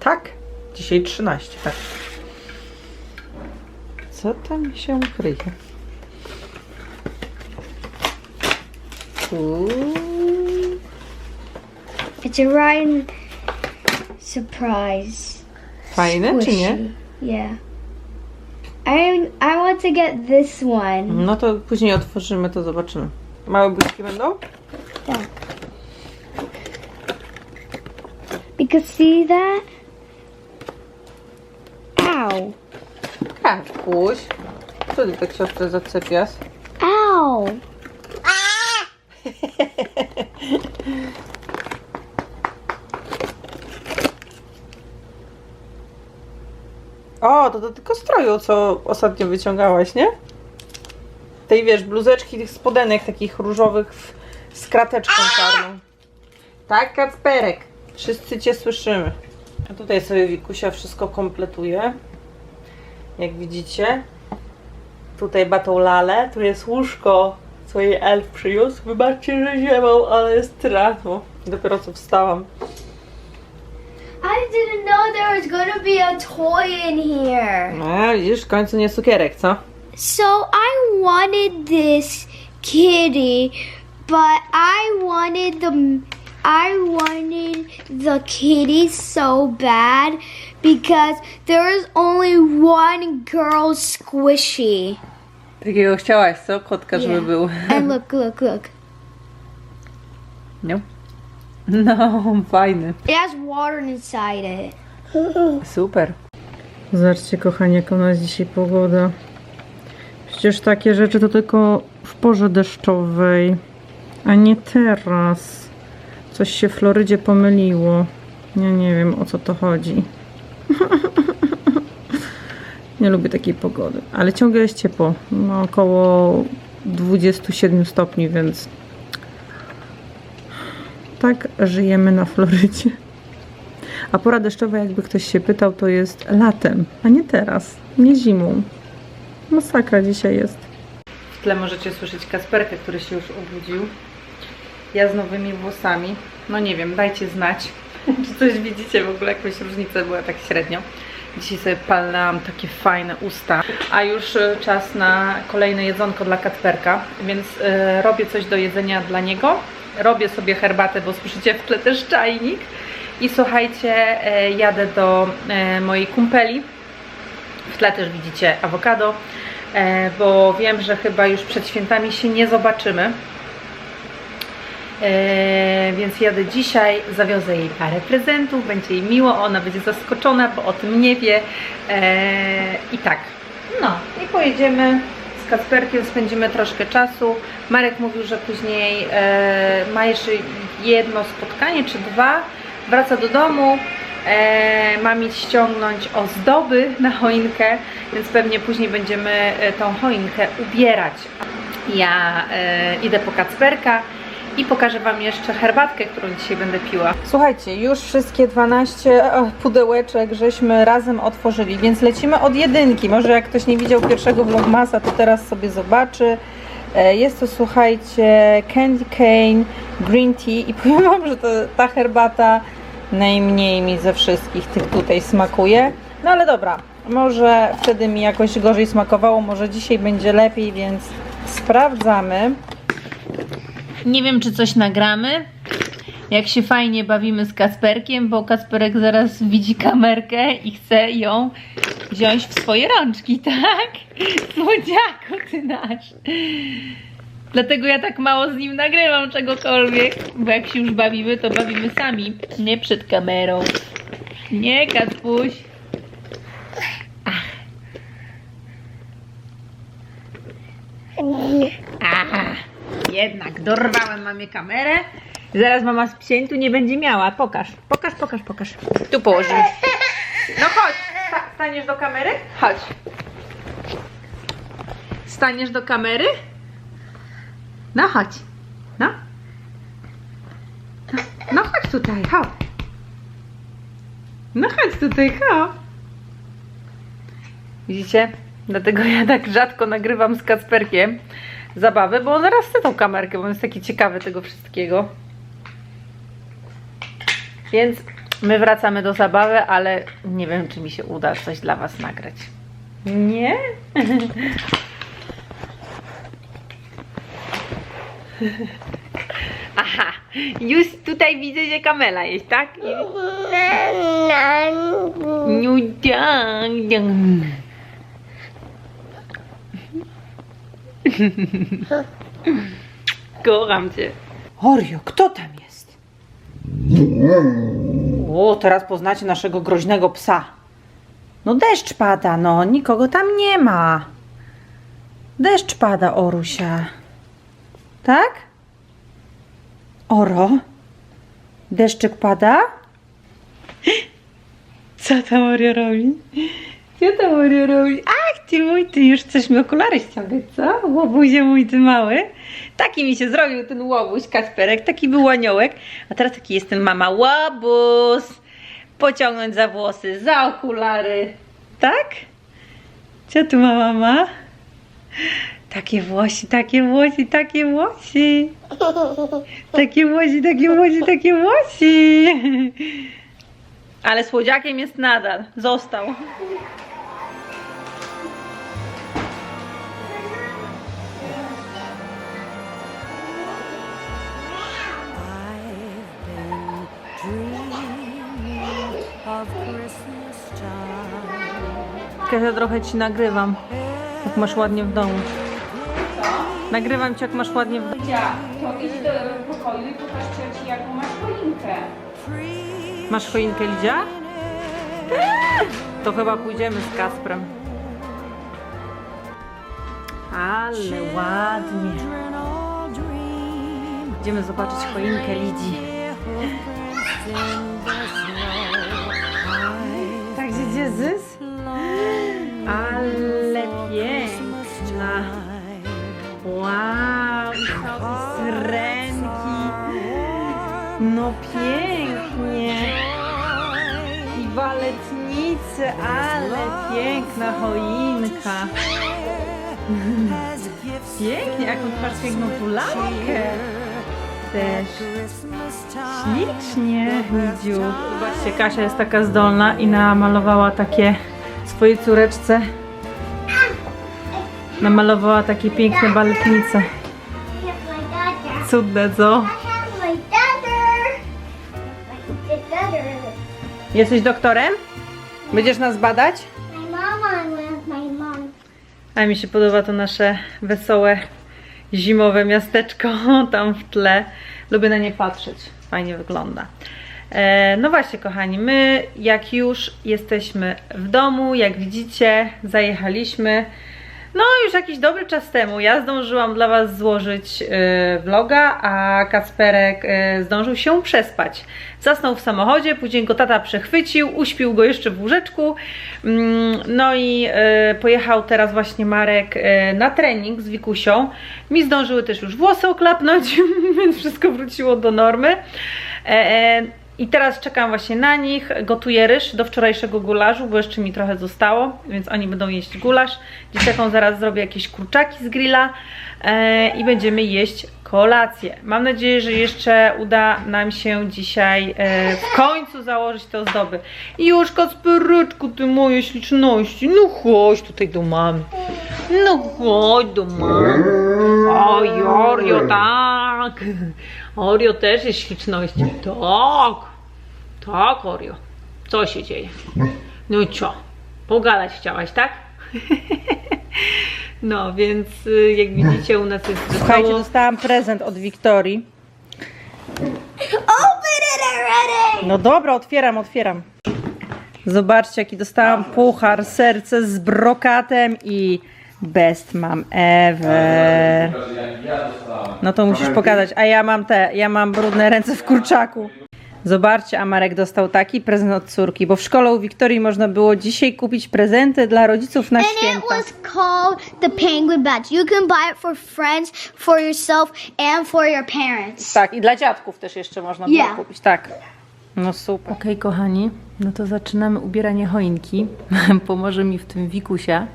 Tak, dzisiaj 13, tak. Co tam się kryje? It's a Ryan surprise. Fajne, czy nie? Squishy. Yeah. I I want to get this one. No to później otworzymy, to zobaczymy. Małe buźki będą? Because see that? Ow. Kakuś. Co ty tak siostrę zaczepiasz? Ow. O, to do tylko stroju, co ostatnio wyciągałaś, nie? Tej, wiesz, bluzeczki tych spodenek takich różowych w, z krateczką czarną. Tak, Kacperek. Wszyscy Cię słyszymy. A tutaj sobie Wikusia wszystko kompletuje. Jak widzicie. Tutaj batą lalę. Tu jest łóżko, co jej elf przyniósł. Wybaczcie, że ziewał, ale jest tratwo. Dopiero co wstałam. I didn't know there was gonna be a toy in here. No, widzisz, w końcu nie cukierek, co? So I wanted this kitty, but I wanted the I wanted the kitty so bad because there is only one girl squishy. Takiego chciałaś, co? Kotka, żeby Yeah. był. And look, look, look. No. No, fajny. It has water inside it. Super. Zobaczcie, kochani, jaka u nas dzisiaj pogoda. Przecież takie rzeczy to tylko w porze deszczowej, a nie teraz. Coś się w Florydzie pomyliło. Ja nie wiem, o co to chodzi. nie lubię takiej pogody, ale ciągle jest ciepło. No, około 27 stopni, więc tak żyjemy na Florydzie. A pora deszczowa, jakby ktoś się pytał, to jest latem, a nie teraz, nie zimą. Masakra dzisiaj jest. W tle możecie słyszeć Kasperkę, który się już obudził. Ja z nowymi włosami. No nie wiem, dajcie znać, czy coś widzicie w ogóle, jakąś różnicę była tak średnio. Dzisiaj sobie palnęłam takie fajne usta, a już e, czas na kolejne jedzonko dla Kacperka, więc e, robię coś do jedzenia dla niego. Robię sobie herbatę, bo słyszycie w tle też czajnik. I słuchajcie, e, jadę do e, mojej kumpeli. W tle też widzicie awokado, e, bo wiem, że chyba już przed świętami się nie zobaczymy. E, więc jadę dzisiaj, zawiozę jej parę prezentów, będzie jej miło, ona będzie zaskoczona, bo o tym nie wie. E, I tak, no i pojedziemy z Kacperkiem, spędzimy troszkę czasu. Marek mówił, że później e, ma jeszcze jedno spotkanie czy dwa, wraca do domu, e, ma mi ściągnąć ozdoby na choinkę, więc pewnie później będziemy tą choinkę ubierać. Ja e, idę po Kacperka i pokażę Wam jeszcze herbatkę, którą dzisiaj będę piła. Słuchajcie, już wszystkie 12 e, pudełeczek żeśmy razem otworzyli, więc lecimy od jedynki. Może jak ktoś nie widział pierwszego vlogmasa, to teraz sobie zobaczy. E, Jest to, słuchajcie, candy cane, green tea i powiem Wam, że to, ta herbata najmniej mi ze wszystkich tych tutaj smakuje. No ale dobra, może wtedy mi jakoś gorzej smakowało, może dzisiaj będzie lepiej, więc sprawdzamy. Nie wiem, czy coś nagramy. Jak się fajnie bawimy z Kasperkiem, bo Kasperek zaraz widzi kamerkę i chce ją wziąć w swoje rączki, tak? Słodziaku ty nasz. Dlatego ja tak mało z nim nagrywam czegokolwiek, bo jak się już bawimy, to bawimy sami, nie przed kamerą. Nie, Kacpuś. Aha, jednak dorwałem mamie kamerę. Zaraz mama z psiętu nie będzie miała. Pokaż, pokaż, pokaż, pokaż. Tu położymy. No chodź, sta- staniesz do kamery? Chodź. Staniesz do kamery? No chodź. No. No, no chodź tutaj, chodź. No chodź tutaj, chodź. Widzicie? Dlatego ja tak rzadko nagrywam z Kacperkiem zabawy, bo on zaraz chce tą kamerkę, bo on jest taki ciekawy tego wszystkiego. Więc My wracamy do zabawy, ale nie wiem, czy mi się uda coś dla Was nagrać. Nie? Aha, już tutaj widzę, że kamela jest, tak? No Kocham cię. Orio, kto tam jest? O, teraz poznacie naszego groźnego psa. No deszcz pada, no, nikogo tam nie ma. Deszcz pada, Orusia. Tak? Oro? Deszczyk pada? Co tam Orio robi? Co tam Orio robi? Ach, ty mój, ty już chcesz mi okulary ściągać, co? Łobuzie mój, ty mały. Taki mi się zrobił ten łobuź, Kasperek, taki był aniołek. A teraz taki jestem mama łobuz. Pociągnąć za włosy, za okulary. Tak? Co tu mama ma? Takie włosy, takie włosy, takie włosy. Takie włosy, takie włosy, takie włosy. Ale słodziakiem jest nadal. Został. Kasia, trochę ci nagrywam. Jak masz ładnie w domu. Nagrywam cię, jak masz ładnie w domu. to idź do pokoju i pokaż ci, jaką masz choinkę. Masz choinkę, Lidzia? To chyba pójdziemy z Kasprem. Ale ładnie. Idziemy zobaczyć choinkę Lidzi. Tak, gdzie Zys? No pięknie. I waletnice, ale piękna choinka. Pięknie, jaką masz piękną tu lampkę. Też. Ślicznie, Lidziu. Zobaczcie, Kasia jest taka zdolna i namalowała takie swojej córeczce. Namalowała takie piękne baletnice. Cudne, co? Jesteś doktorem? Będziesz nas badać? A mi się podoba to nasze wesołe zimowe miasteczko tam w tle. Lubię na nie patrzeć. Fajnie wygląda. E, no właśnie, kochani, my jak już jesteśmy w domu, jak widzicie, zajechaliśmy. No, już jakiś dobry czas temu ja zdążyłam dla Was złożyć e, vloga, a Kacperek e, zdążył się przespać. Zasnął w samochodzie, później go tata przechwycił, uśpił go jeszcze w łóżeczku. Mm, No i e, pojechał teraz właśnie Marek e, na trening z Wikusią. Mi zdążyły też już włosy oklapnąć, więc wszystko wróciło do normy. E, e, I teraz czekam właśnie na nich. Gotuję ryż do wczorajszego gulaszu, bo jeszcze mi trochę zostało, więc oni będą jeść gulasz. Dzieciakom zaraz zrobię jakieś kurczaki z grilla e, i będziemy jeść kolację. Mam nadzieję, że jeszcze uda nam się dzisiaj e, w końcu założyć te ozdoby. I już Kacperyczku, ty moje śliczności, no chodź tutaj do mamy. No chodź do mamy. Oj, Orio, tak. Orio też jest śliczności. Tak. Tak, Orio. Co się dzieje? No i co? Pogadać chciałaś, tak? No, więc y, jak widzicie u nas jest wesoło. Słuchajcie, dostałam prezent od Wiktorii. Open it already! No dobra, otwieram, otwieram. Zobaczcie, jaki dostałam puchar, serce z brokatem i best mam ever. No to musisz pokazać, a ja mam te, ja mam brudne ręce w kurczaku. Zobaczcie, a Marek dostał taki prezent od córki, bo w szkole u Wiktorii można było dzisiaj kupić prezenty dla rodziców na And it święta. was called the Penguin Badge. You can buy it for friends, for yourself, and for your parents. Tak, i dla dziadków też jeszcze można było Yeah. kupić, tak. No super. Okej, kochani, no to zaczynamy ubieranie choinki. Pomoże mi w tym Wikusia.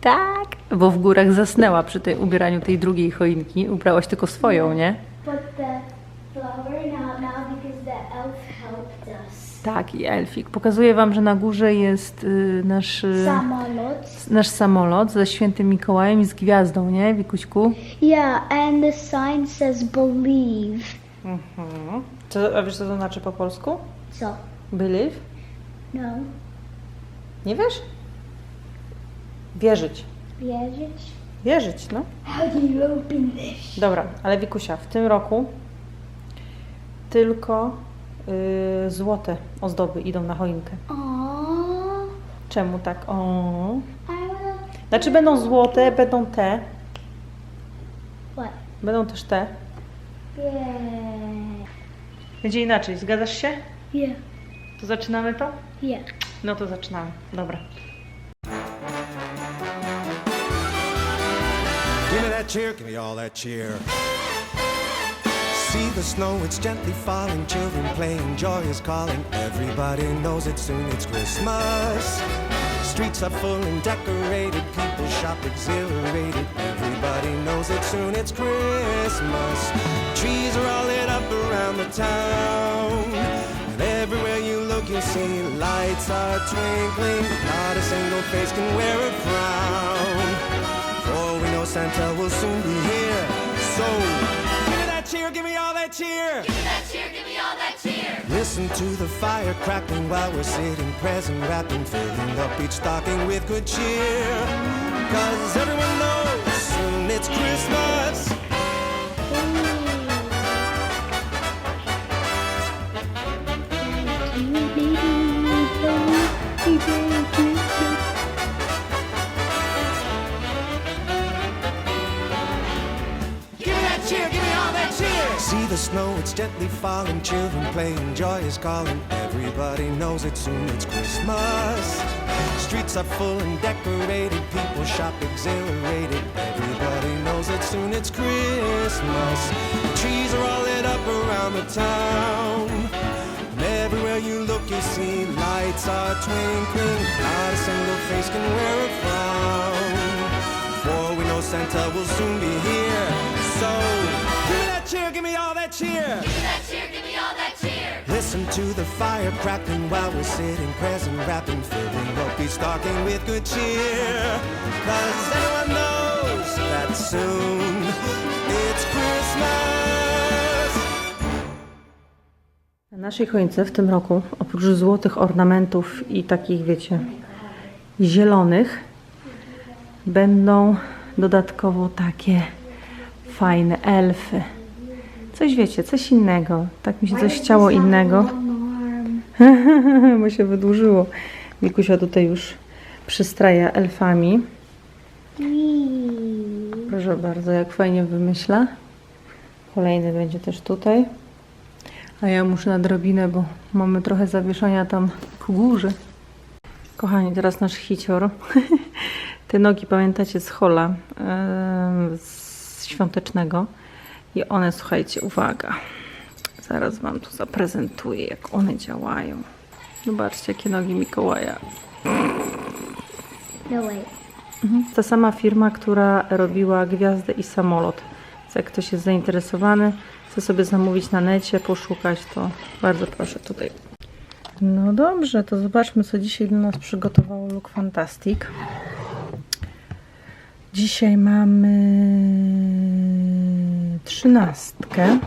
Tak, bo w górach zasnęła przy tej ubieraniu tej drugiej choinki. Ubrałaś tylko swoją, nie? But the flower not now because the elf helped us. Tak, i Elfik. Pokazuję Wam, że na górze jest y, nasz, y, Samolot. nasz samolot ze świętym Mikołajem i z gwiazdą, nie, Wikuśku? Yeah, and the sign says believe. Mhm. Co, a wiesz, co to znaczy po polsku? So, Believe? no. Nie wiesz? Wierzyć. Wierzyć? Wierzyć, no. How do you open this? Dobra, ale Wikusia, w tym roku tylko y, złote ozdoby idą na choinkę. Aww. Czemu tak? O. Znaczy będą złote, będą te, What? będą też te. Yeah. Będzie inaczej, zgadzasz się? Yeah. To zaczynamy to? Yeah. No to zaczynamy. Dobra. Cheer, give me all that cheer. See the snow, it's gently falling, children playing, joy is calling. Everybody knows it soon, it's Christmas. Streets are full and decorated, people shop exhilarated. Everybody knows it soon, it's Christmas. Trees are all lit up around the town. And everywhere you look, you see lights are twinkling. Not a single face can wear a frown. For we know Santa will soon be here. So give me that cheer, give me all that cheer. Give me that cheer, give me all that cheer. Listen to the fire crackling while we're sitting present wrapping, filling up each stocking with good cheer. Cause everyone knows the snow, it's gently falling, children playing, joy is calling. Everybody knows it soon, it's Christmas. Streets are full and decorated, people shop exhilarated. Everybody knows it soon, it's Christmas. The trees are all lit up around the town. And everywhere you look, you see lights are twinkling. Not a single face can wear a frown. For we know Santa will soon be here. So give me that cheer, give me all that cheer. Give me that cheer, give me all that cheer. Listen to the fire crackling while we're sitting present, wrapping, filling each stocking with good cheer. Cause everyone knows that soon it's Christmas. Na naszej choince w tym roku, oprócz złotych ornamentów i takich, wiecie, zielonych, będą dodatkowo takie fajne elfy. Coś wiecie, coś innego. Tak mi się coś chciało innego. Bo się wydłużyło. Mikusia tutaj już przystraja elfami. Proszę bardzo, jak fajnie wymyśla. Kolejny będzie też tutaj. A ja muszę na drabinę, bo mamy trochę zawieszania tam ku górze. Kochani, teraz nasz hicior. Te nogi pamiętacie z hola z świątecznego. I one, słuchajcie, uwaga. Zaraz Wam tu zaprezentuję, jak one działają. Zobaczcie, jakie nogi Mikołaja. No wait. Ta sama firma, która robiła gwiazdę i samolot. Więc jak ktoś jest zainteresowany, chce sobie zamówić na necie, poszukać, to bardzo proszę tutaj. No dobrze, to zobaczmy, co dzisiaj dla nas przygotowało Look Fantastic. Dzisiaj mamy trzynastkę.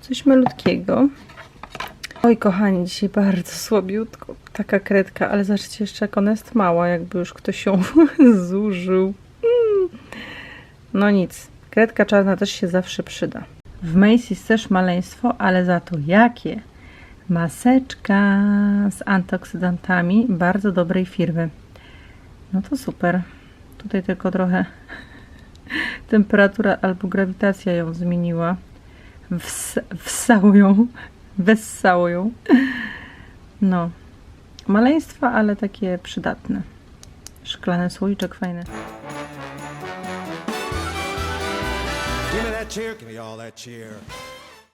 Coś malutkiego. Oj, kochani, dzisiaj bardzo słabiutko. Taka kredka, ale zobaczcie jeszcze, jak ona jest mała, jakby już ktoś ją zużył. Mm. No nic, kredka czarna też się zawsze przyda. W Macy's też maleństwo, ale za to jakie? Maseczka z antyoksydantami bardzo dobrej firmy. No to super. Tutaj tylko trochę temperatura albo grawitacja ją zmieniła. Ws wsało ją. Wessało ją. No. Maleństwa, ale takie przydatne. Szklany słoiczek fajny. Give me that cheer, give me all that cheer.